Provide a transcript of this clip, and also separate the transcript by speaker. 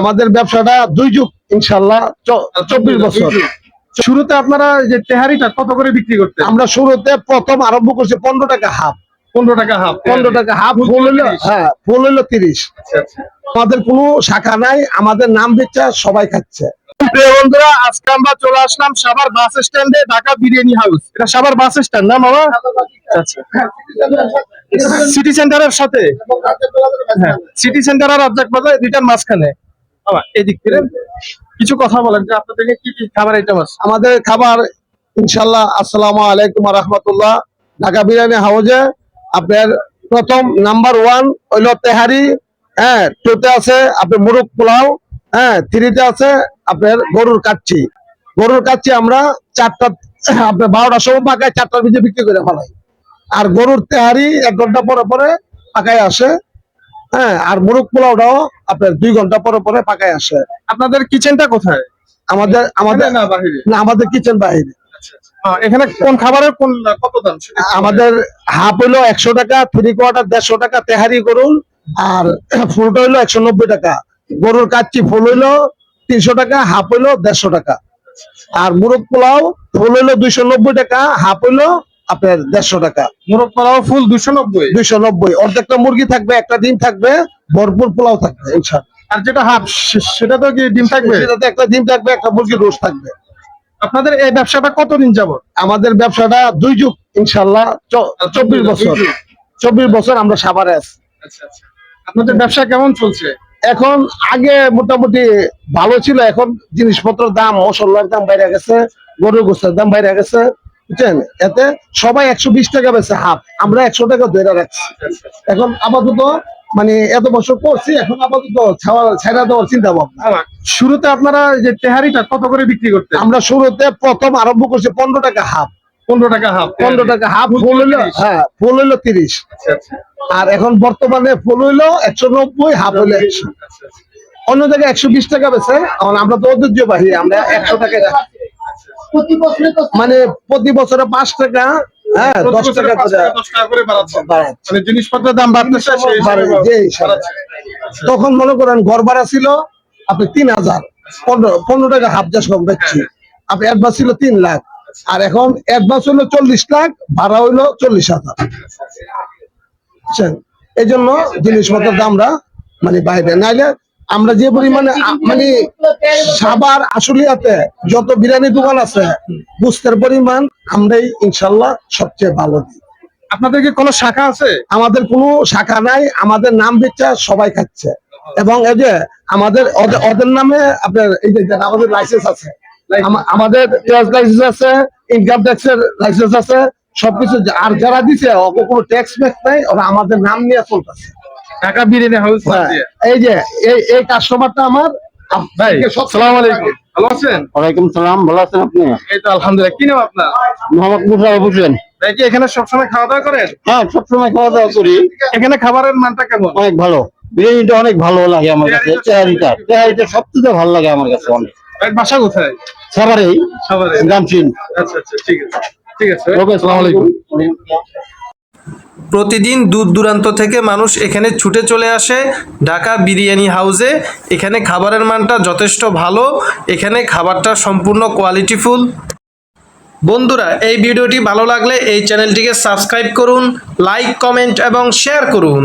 Speaker 1: আমাদের ব্যবসাটা দুই যুগ ইনশাল্লাহ চব্বিশ বছর।
Speaker 2: শুরুতে আপনারা যে তেহারিটা কত করে বিক্রি করতেন?
Speaker 1: আমরা শুরুতে প্রথম আরম্ভ করছি পনেরো টাকা হাফ।
Speaker 2: পনেরো টাকা হাফ
Speaker 1: পনেরো টাকা হাফ
Speaker 2: ফুল
Speaker 1: হইল হ্যাঁ ফুল হইল তিরিশ।
Speaker 2: আচ্ছা আচ্ছা।
Speaker 1: আমাদের কোনো শাখা নাই আমাদের নাম বেচা সবাই খাচ্ছে।
Speaker 2: বন্ধুরা আজকে আমরা চলে আসলাম সাভার বাস স্ট্যান্ডে ঢাকা বিরিয়ানি হাউস। এটা সাভার বাস স্ট্যান্ড না মামা? আচ্ছা। সিটি সেন্টারের সাথে? হ্যাঁ সিটি সেন্টার আর রাজ্জাক বাজার দুইটার মাঝখানে। কিছু কথা বলেন যে কি কি খাবার আইটেম আছে?
Speaker 1: আমাদের খাবার ইনশাল্লাহ আলাইকুম রহমতুল্লাহ। ঢাকা বিরিয়ানি হাউজে আপনার প্রথম নাম্বার ওয়ান হইল তেহারি হ্যাঁ টুতে আছে, আপনার পোলাও হ্যাঁ থ্রিতে আছে, আপনার গরুর কাচ্চি। গরুর কাচ্চি আমরা চারটা, আপনার বারোটার সময় পাকায় চারটার ভিতরে বিক্রি করে ফেলাই। আর গরুর তেহারি এক ঘণ্টা পরে পরে পাকায় আসে। হ্যাঁ আর মুরগ পোলাওটাও আপনার দুই ঘণ্টা পরে পরে পাকায় আসে।
Speaker 2: আপনাদের কিচেনটা কোথায়?
Speaker 1: আমাদের আমাদের
Speaker 2: না বাহিরে?
Speaker 1: না আমাদের কিচেন বাইরে
Speaker 2: আহ, এখানে কোন খাবারের কোন কত দাম?
Speaker 1: আমাদের হাফ হইল একশো টাকা থ্রি কোয়ার্টার দেড়শো টাকা তেহারি করুন আর ফুলটা হইল একশো নব্বই টাকা। গরুর কাচ্চি ফুল হইল তিনশো টাকা হাফ হইল দেড়শো টাকা। আর মুরগ পোলাও ফুল হইল দুইশো নব্বই টাকা হাফ হইল আপনার দেড়শো টাকা।
Speaker 2: মোরগ পোলাও ফুল দুশো নব্বই।
Speaker 1: দুইশো নব্বই। অর্ধেকটা মুরগি থাকবে একটা ডিম থাকবে ভরপুর পোলাও থাকবে
Speaker 2: আর যেটা হাফ সেটা তো কি ডিম থাকবে?
Speaker 1: সেটাতে একটা ডিম থাকবে একটা মুরগির রোজ থাকবে।
Speaker 2: আপনাদের এই ব্যবসাটা কতদিন যাবত
Speaker 1: আমাদের ব্যবসাটা দুই যুগ ইনশাল্লাহ চব্বিশ বছর। চব্বিশ বছর আমরা সাভারে আছি।
Speaker 2: আচ্ছা আচ্ছা। আপনাদের ব্যবসা কেমন চলছে?
Speaker 1: এখন আগে মোটামুটি ভালো ছিল এখন জিনিসপত্রের দাম মশলার দাম বাইরে গেছে গরুর গোস্তের দাম বাইরে গেছে। বুঝছেন? এতে সবাই একশো বিশ টাকা বেছে হাফ। আমরা একশো টাকা ধরে রাখছি। এখন আপাতত মানে এত বছর করছি এখন আপাতত ছেড়া দেওয়ার চিন্তা ভাবনা
Speaker 2: শুরুতে আপনারা যে তেহারিটা কত করে বিক্রি করতেন?
Speaker 1: আমরা শুরুতে প্রথম আরম্ভ করছি পনেরো টাকা হাফ।
Speaker 2: পনেরো টাকা হাফ।
Speaker 1: পনেরো টাকা হাফ ফুল হইল হ্যাঁ ফুল হইল তিরিশ।
Speaker 2: আচ্ছা আচ্ছা।
Speaker 1: আর এখন বর্তমানে ফুল হইল একশো নব্বই হাফ হইল একশো। অন্য জায়গায় একশো বিশ টাকা বেছে এখন আমরা তো ঐতিহ্যবাহী আমরা একশো টাকা। মানে প্রতি বছরে পাঁচ টাকা হ্যাঁ দশ টাকা করে।
Speaker 2: মানে জিনিসপত্রের দাম বাড়তেছে।
Speaker 1: তখন মনে করেন ঘর ভাড়া ছিল আপনি তিন হাজার পনেরো টাকা হাফ চাষ কম বেচছি। আপনি অ্যাডভান্স ছিল তিন লাখ আর এখন অ্যাডভান্স হলো চল্লিশ লাখ ভাড়া হইল চল্লিশ হাজার। বুঝছেন? এই জন্য জিনিসপত্রের দামটা মানে বাইরে। নাইলে আমরা যে পরিমাণে আ- মানে সাবার আশুলিয়াতে যত বিরিয়ানি দোকান আছে বুঝতের পরিমাণ আমরাই ইনশাল্লাহ সবচেয়ে ভালো দিই।
Speaker 2: আপনাদের কি কোনো শাখা আছে?
Speaker 1: আমাদের কোনো শাখা নাই আমাদের নাম বেচা সবাই খাচ্ছে। এবং এই যে আমাদের ওদের- নামে আপনার এই যে আমাদের লাইসেন্স আছে। আমাদের ট্যাক্স লাইসেন্স আছে ইনকাম ট্যাক্সের লাইসেন্স আছে সবকিছু আর যারা দিছে কোনো ট্যাক্স ম্যাক্স নাই ওরা আমাদের নাম নিয়ে চলতেছে।
Speaker 2: ঢাকা বিরিয়ানি হাউস
Speaker 1: হ্যাঁ, এই যে এই এই কাস্টমারটা আমার
Speaker 2: ভাই সালাম আলাইকুম। ভালো আছেন?
Speaker 3: ওয়ালাইকুম সালাম ভালো আছেন আপনি?
Speaker 2: এই তো আলহামদুলিল্লাহ। কি নাম আপনার?
Speaker 3: মোহাম্মদ মুশারফ হোসেন।
Speaker 2: ভাই কি এখানে সবসময় খাওয়া দাওয়া করেন?
Speaker 3: হ্যাঁ সবসময় খাওয়া দাওয়া করি।
Speaker 2: এখানে খাবারের মানটা কেমন?
Speaker 3: অনেক ভালো। বিরিয়ানিটা অনেক ভালো লাগে আমার কাছে তেহারিটা তেহারিটা সবচেয়ে ভালো লাগে আমার কাছে অনেক।
Speaker 2: বাসা কোথায়?
Speaker 3: সবারই
Speaker 2: সবারে
Speaker 3: জামচিন
Speaker 2: আচ্ছা আচ্ছা ঠিক আছে। ঠিক আছে।
Speaker 3: ওকে
Speaker 2: আসসালামু আলাইকুম।
Speaker 4: প্রতিদিন দূর দূরান্ত থেকে মানুষ এখানে ছুটে চলে আসে। ঢাকা বিরিয়ানি হাউসে। এখানে খাবারের মানটা যথেষ্ট ভালো। এখানে খাবারটা সম্পূর্ণ কোয়ালিটিফুল বন্ধুরা, এই ভিডিওটি ভালো লাগলে এই চ্যানেলটিকে সাবস্ক্রাইব করুন লাইক কমেন্ট এবং শেয়ার করুন।